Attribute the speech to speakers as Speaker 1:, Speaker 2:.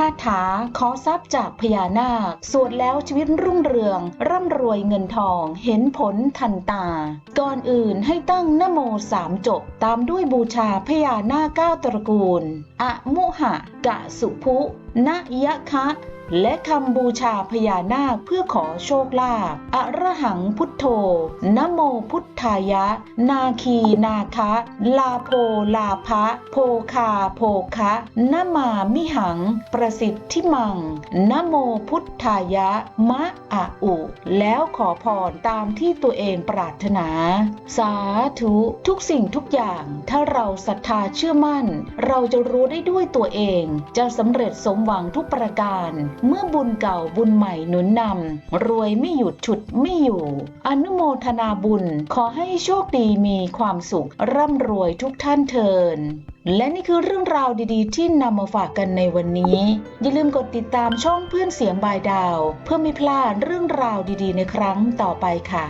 Speaker 1: คาถาขอทรัพย์จากพญานาค สวดแล้วชีวิตรุ่งเรือง ร่ำรวยเงินทอง เห็นผลทันตา ก่อนอื่นให้ตั้งนโมสามจบ ตามด้วยบูชาพญานาคเก้าตระกูล อะมุหะ กะสุภุ นะยะคะ และคำบูชาพญานาคเพื่อขอโชคลาภอระหังพุทโธนะโมพุทธายะ นาคีนาคะ ลาโพลาภะโพคาโพคะนมามิหัง ประสิทธิมังนะโมพุทธายะ มะอะอุ แล้วขอพรตามที่ตัวเองปรารถนา สาธุทุกสิ่งทุกอย่างถ้าเราศรัทธาเชื่อมั่น เราจะรู้ได้ด้วยตัวเอง จะสำเร็จสมหวังทุกประการเมื่อบุญเก่าบุญใหม่หนุนนำรวยไม่หยุดฉุดไม่อยู่ อนุโมทนาบุญขอให้โชคดีมีความสุข ร่ำรวยทุกท่านเทินและนี่คือเรื่องราวดีๆ ที่นำมาฝากกันในวันนี้ อย่าลืมกดติดตามช่องเพื่อนเสียงบายดาว เพื่อไม่พลาดเรื่องราวดีๆ ในครั้งต่อไปค่ะ